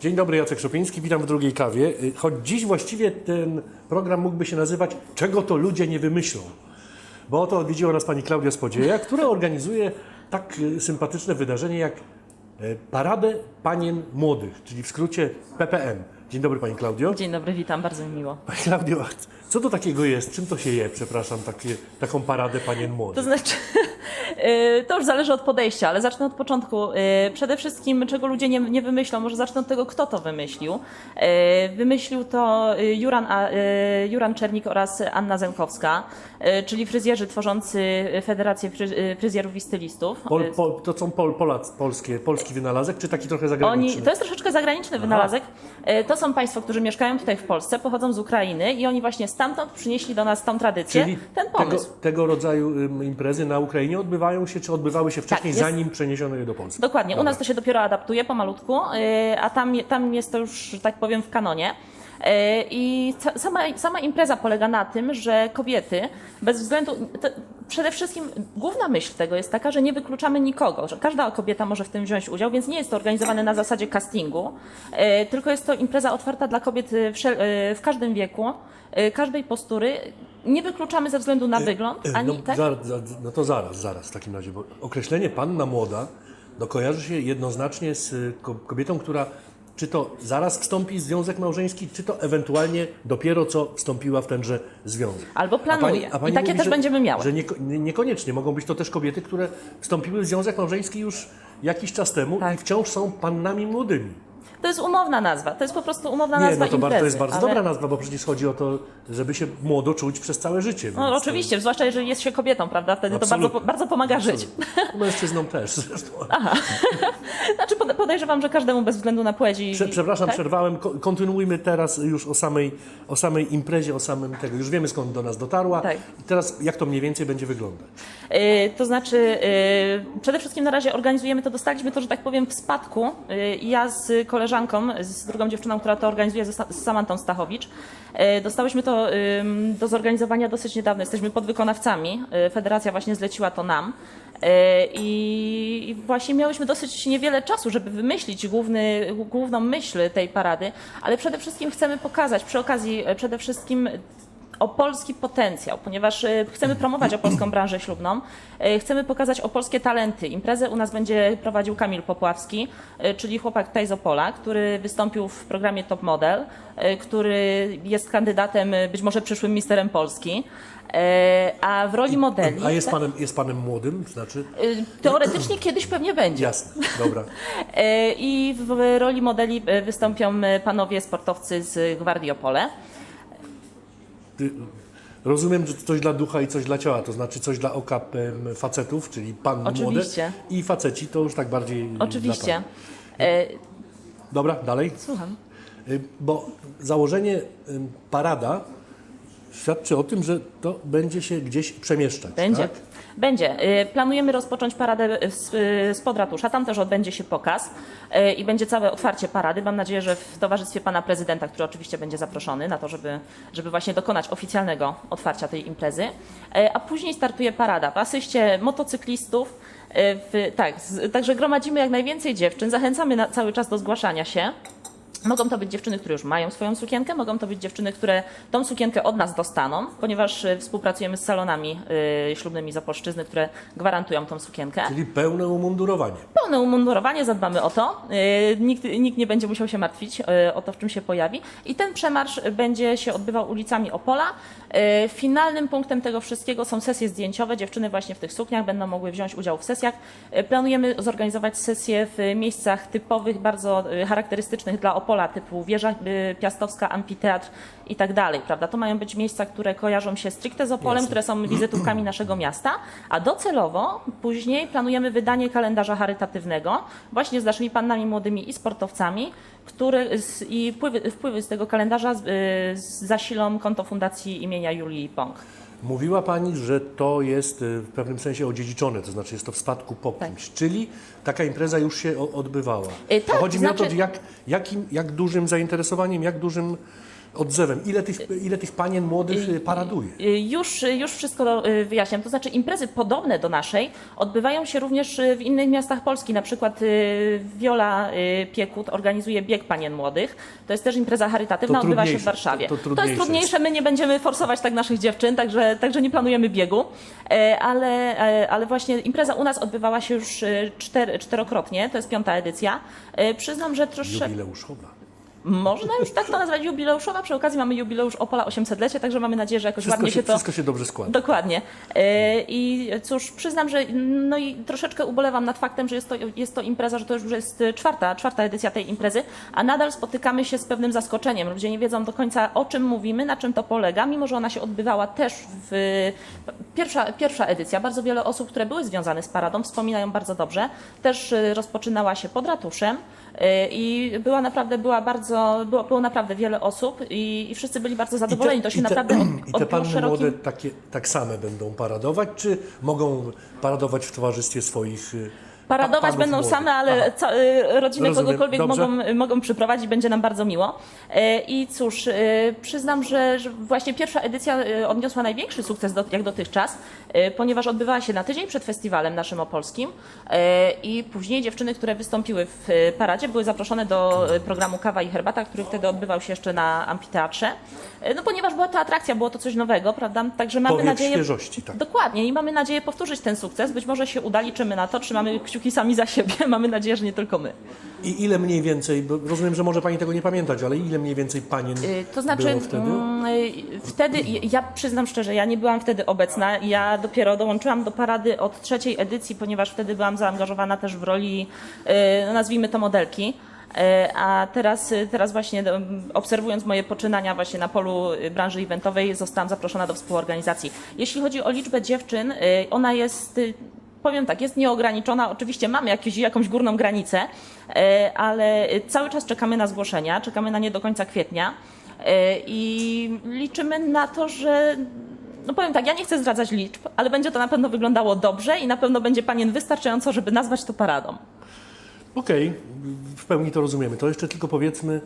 Dzień dobry, Jacek Szopiński, witam w drugiej kawie. Y, Choć dziś właściwie ten program mógłby się nazywać Czego to ludzie nie wymyślą. Bo oto odwiedziła nas pani Klaudia Spodzieja, która organizuje tak y, sympatyczne wydarzenie jak y, Paradę Panien Młodych, czyli w skrócie PPM. Dzień dobry pani Klaudio. Dzień dobry, witam, bardzo mi miło. Pani Klaudio, co to takiego jest? Czym to się je, przepraszam, takie, taką Paradę Panien To Młodych? znaczy, y, to już zależy od podejścia, ale zacznę od początku. Y, Przede wszystkim, czego ludzie nie, nie wymyślą, może zacznę od tego, kto to wymyślił. Y, Wymyślił to Juran, Juran Czernik oraz Anna Zemkowska, y, czyli fryzjerzy tworzący Federację Fry- Fryzjerów i Stylistów. Pol, pol, to są pol, Polac, polskie, polski wynalazek, czy taki trochę Oni, zagraniczny? to jest troszeczkę zagraniczny wynalazek. E, To są państwo, którzy mieszkają tutaj w Polsce, pochodzą z Ukrainy i oni właśnie stamtąd przynieśli do nas tą tradycję, Czyli ten tego, pomysł. tego rodzaju ym, imprezy na Ukrainie odbywają się, czy odbywały się wcześniej, jest- zanim przeniesiono je do Polski? Dokładnie, u Dobra. nas to się dopiero adaptuje pomalutku, yy, a tam, tam jest to już, że tak powiem, w kanonie. Yy, I sama, sama impreza polega na tym, że kobiety, bez względu. To, przede wszystkim główna myśl tego jest taka, że nie wykluczamy nikogo, że każda kobieta może w tym wziąć udział, więc nie jest to organizowane na zasadzie castingu, yy, tylko jest to impreza otwarta dla kobiet w każdym wieku, każdej postury. Nie wykluczamy ze względu na wygląd, E, ani no, tak? zaraz, za- no to zaraz, zaraz w takim razie, bo określenie panna młoda no, kojarzy się jednoznacznie z ko- kobietą, która czy to zaraz wstąpi w związek małżeński, czy to ewentualnie dopiero co wstąpiła w tenże związek. Albo planuje. I takie też że, będziemy miały. Że nie- niekoniecznie. Mogą być to też kobiety, które wstąpiły w związek małżeński już jakiś czas temu Tak. i wciąż są pannami młodymi. To jest umowna nazwa, to jest po prostu umowna Nie, nazwa no to, imprezy. to jest bardzo ale- dobra nazwa, bo przecież chodzi o to, żeby się młodo czuć przez całe życie. No oczywiście, zwłaszcza jeżeli jest się kobietą, prawda? Wtedy to bardzo, Absolutnie. bardzo pomaga żyć. to mężczyznom też zresztą. Znaczy pod- podejrzewam, że każdemu bez względu na płeć i... Prze, przepraszam, tak? przerwałem. Ko- Kontynuujmy teraz już o samej, o samej imprezie, o samym tego. Już wiemy skąd do nas dotarła. Tak. I teraz jak to mniej więcej będzie wyglądać? Y, To znaczy, y, przede wszystkim na razie organizujemy to, dostaliśmy to, że tak powiem, w spadku. Y, I ja z koleżanką, z drugą dziewczyną, która to organizuje, z Samantą Stachowicz, y, dostałyśmy to do zorganizowania dosyć niedawno. Jesteśmy podwykonawcami. Y, Federacja właśnie zleciła to nam. Y, I właśnie miałyśmy dosyć niewiele czasu, żeby wymyślić główny, główną myśl tej parady, ale przede wszystkim chcemy pokazać przy okazji przede wszystkim o polski potencjał, ponieważ e, chcemy promować opolską branżę ślubną, e, chcemy pokazać opolskie talenty. Imprezę u nas będzie prowadził Kamil Popławski, e, czyli chłopak tutaj z Opola, który wystąpił w programie Top Model, który jest kandydatem, być może przyszłym misterem Polski. A w roli modeli. A jest panem, jest panem młodym, znaczy? Teoretycznie kiedyś pewnie będzie. Jasne, dobra. I w roli modeli wystąpią panowie sportowcy z Gwardii Opole. Rozumiem, że to coś dla ducha i coś dla ciała, to znaczy coś dla oka facetów, czyli Oczywiście. młode. I faceci to już tak bardziej Oczywiście. E, Dobra, dalej. Słucham. Y, Bo założenie parada świadczy o tym, że to będzie się gdzieś przemieszczać. Będzie. Tak? Będzie. Y, Planujemy rozpocząć paradę z, spod ratusza. Tam też odbędzie się pokaz y, i będzie całe otwarcie parady. Mam nadzieję, że w towarzystwie pana prezydenta, który oczywiście będzie zaproszony na to, żeby, żeby właśnie dokonać oficjalnego otwarcia tej imprezy. Y, A później startuje parada w asyście motocyklistów. W, tak, z, także gromadzimy jak najwięcej dziewczyn. Zachęcamy na, cały czas do zgłaszania się. Mogą to być dziewczyny, które już mają swoją sukienkę, mogą to być dziewczyny, które tą sukienkę od nas dostaną, ponieważ y, współpracujemy z salonami y, ślubnymi z Opolszczyzny, które gwarantują tą sukienkę. Czyli pełne umundurowanie. Pełne umundurowanie, zadbamy o to. Y, Nikt, nikt nie będzie musiał się martwić o to, w czym się pojawi. I ten przemarsz będzie się odbywał ulicami Opola. Finalnym punktem tego wszystkiego są sesje zdjęciowe. Dziewczyny właśnie w tych sukniach będą mogły wziąć udział w sesjach. Planujemy zorganizować sesje w miejscach typowych, bardzo charakterystycznych dla Opola, typu Wieża y, Piastowska, Amfiteatr i tak dalej, prawda? To mają być miejsca, które kojarzą się stricte z Opolem, Jasne. które są wizytówkami naszego miasta, a docelowo później planujemy wydanie kalendarza charytatywnego właśnie z naszymi pannami młodymi i sportowcami, które z, i wpływy, wpływy z tego kalendarza z, y, zasilą konto Fundacji imienia Julii Pong. Mówiła Pani, że to jest y, w pewnym sensie odziedziczone, to znaczy jest to w spadku po Tak. kimś, czyli taka impreza już się odbywała. Y, tak, Chodzi mi o znaczy- to, jak, jakim, jak dużym zainteresowaniem, jak dużym odzewem. Ile tych, ile tych panien młodych y, paraduje? Y, Już, już wszystko y, wyjaśniam. To znaczy imprezy podobne do naszej odbywają się również y, w innych miastach Polski. Na przykład y, Wiola y, Piekut organizuje bieg panien młodych. To jest też impreza charytatywna, To odbywa się w Warszawie. to- to To, jest trudniejsze my nie będziemy forsować tak naszych dziewczyn, także, także nie planujemy biegu. E, Ale, e, ale właśnie impreza u nas odbywała się już y, czter, czterokrotnie, to jest piąta edycja. E, Przyznam, że troszkę... Jubileuszowa. Można już tak to nazwać jubileuszowa. Przy okazji mamy jubileusz Opola 800-lecie, także mamy nadzieję, że jakoś Wszystko ładnie się, się to... wszystko się dobrze składa. Dokładnie. E, I cóż, przyznam, że no i troszeczkę ubolewam nad faktem, że jest to, jest to impreza, że to już jest czwarta, czwarta edycja tej imprezy, a nadal spotykamy się z pewnym zaskoczeniem. Ludzie nie wiedzą do końca o czym mówimy, na czym to polega, mimo że ona się odbywała też w pierwsza, pierwsza edycja. Bardzo wiele osób, które były związane z paradą, wspominają bardzo dobrze. Też e, rozpoczynała się pod ratuszem. E, I była naprawdę, była bardzo, było, było naprawdę wiele osób i, i wszyscy byli bardzo zadowoleni. to się i te, naprawdę od, I te panny szerokim... młode takie, tak same będą paradować, czy mogą paradować w towarzystwie swoich y, pa- Paradować panów będą same, ale ca- y, rodzinę Rozumiem. kogokolwiek Dobrze. mogą, mogą przyprowadzić, będzie nam bardzo miło. E, I cóż, przyznam, że, że właśnie pierwsza edycja odniosła największy sukces do, jak dotychczas, ponieważ odbywała się na tydzień przed festiwalem naszym opolskim i później dziewczyny, które wystąpiły w paradzie, były zaproszone do programu Kawa i Herbata, który wtedy odbywał się jeszcze na amfiteatrze. No ponieważ była to atrakcja, było to coś nowego, prawda? Także mamy nadzieję... świeżości, tak. Dokładnie i mamy nadzieję powtórzyć ten sukces. Być może się uda, liczymy na to, trzymamy kciuki sami za siebie. Mamy nadzieję, że nie tylko my. I ile mniej więcej, bo rozumiem, że może Pani tego nie pamiętać, ale ile mniej więcej panien Y, To znaczy, było wtedy? mm, y, wtedy, ja przyznam szczerze, ja nie byłam wtedy obecna. Ja dopiero dołączyłam do parady od trzeciej edycji, ponieważ wtedy byłam zaangażowana też w roli, y, no nazwijmy to modelki. Y, A teraz, y, teraz właśnie obserwując moje poczynania właśnie na polu y, branży eventowej, zostałam zaproszona do współorganizacji. Jeśli chodzi o liczbę dziewczyn, y, ona jest y, Powiem tak, jest nieograniczona. Oczywiście mamy jakieś, jakąś górną granicę, e, ale cały czas czekamy na zgłoszenia, czekamy na nie do końca kwietnia e, i liczymy na to, że. No powiem tak, ja nie chcę zdradzać liczb, ale będzie to na pewno wyglądało dobrze i na pewno będzie panien wystarczająco, żeby nazwać to paradą. Okej, w pełni to rozumiemy. To jeszcze tylko powiedzmy,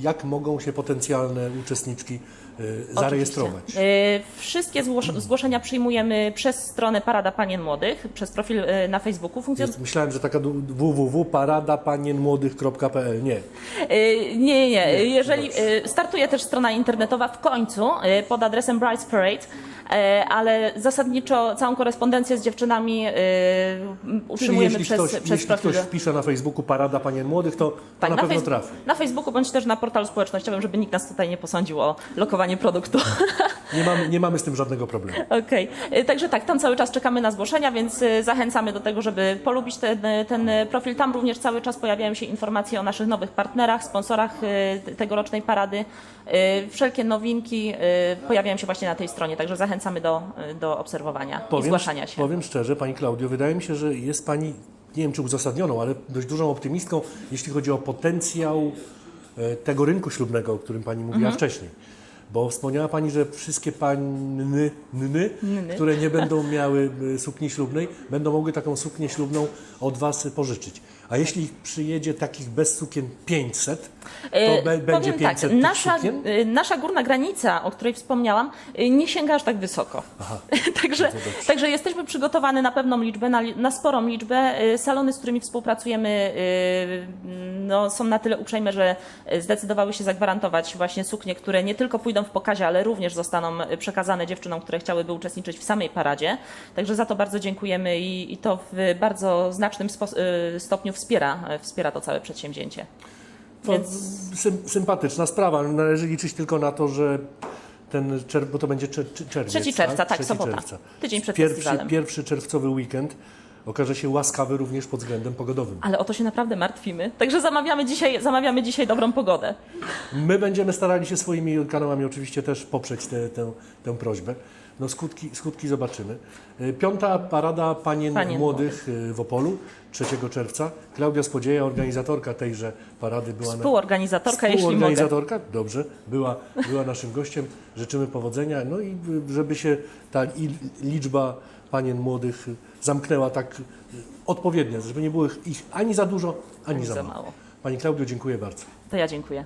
jak mogą się potencjalne uczestniczki y, zarejestrować. Oczywiście. E, Wszystkie zgłos- zgłoszenia przyjmujemy przez stronę Parada Panien Młodych, przez profil e, na Facebooku. Funkcjon- myślałem, że taka www.paradapanienmłodych.pl. Nie. Nie, nie, nie. Jeżeli startuje też strona internetowa w końcu pod adresem Brides Parade, ale zasadniczo całą korespondencję z dziewczynami Czyli utrzymujemy jeśli, przez, ktoś, przez jeśli profil. ktoś wpisze na Facebooku Parada Panien Młodych, to, to Tak, na pewno trafi. na Facebooku bądź też na portalu społecznościowym, żeby nikt nas tutaj nie posądził o lokowanie produktu. Nie mamy, nie mamy z tym żadnego problemu. Okej, Y, także tak, tam cały czas czekamy na zgłoszenia, więc zachęcamy do tego, żeby polubić ten, ten profil. Tam również cały czas pojawiają się informacje o naszych nowych partnerach, sponsorach tegorocznej parady. Wszelkie nowinki pojawiają się właśnie na tej stronie, także zachęcamy do, y, do obserwowania i zgłaszania się. powiem szczerze, Pani Klaudio, wydaje mi się, że jest Pani, nie wiem czy uzasadnioną, ale dość dużą optymistką, jeśli chodzi o potencjał e, tego rynku ślubnego, o którym Pani mówiła Mhm. wcześniej. Bo wspomniała Pani, że wszystkie panny, nny, które nie będą miały e, sukni ślubnej, będą mogły taką suknię ślubną od Was pożyczyć. A jeśli przyjedzie takich bez sukien 500, to E, be, będzie Powiem 500 tak, nasza, sukien? y, nasza górna granica, o której wspomniałam, y, nie sięga aż tak wysoko. także, także jesteśmy przygotowani na pewną liczbę, na, na sporą liczbę. Salony, z którymi współpracujemy, no, są na tyle uprzejme, że zdecydowały się zagwarantować właśnie suknie, które nie tylko pójdą w pokazie, ale również zostaną przekazane dziewczynom, które chciałyby uczestniczyć w samej paradzie. Także za to bardzo dziękujemy i, i to w bardzo znacznym stopniu wspiera, wspiera to całe przedsięwzięcie. To sym, sympatyczna sprawa. Należy liczyć tylko na to, że ten czerw, bo to będzie czer, czer- czerwiec. 3 czerwca, tak, 3 sobota. czerwca. Tydzień przed pierwszy, festiwalem. pierwszy czerwcowy weekend okaże się łaskawy również pod względem pogodowym. Ale o to się naprawdę martwimy. Także zamawiamy dzisiaj, zamawiamy dzisiaj dobrą pogodę. My będziemy starali się swoimi kanałami oczywiście też poprzeć tę, tę, tę prośbę. No skutki, skutki zobaczymy. Y, Piąta parada panien, Panien młodych y, w Opolu 3 czerwca. Klaudia Spodzieja, organizatorka tejże parady była na, Współorganizatorka, jeśli mogę. Współorganizatorka, dobrze, była, była naszym gościem. Życzymy powodzenia, no i y, żeby się ta liczba panien młodych zamknęła tak odpowiednio, żeby nie było ich ani za dużo, ani, za mało. mało. Pani Klaudio, dziękuję bardzo. To ja dziękuję.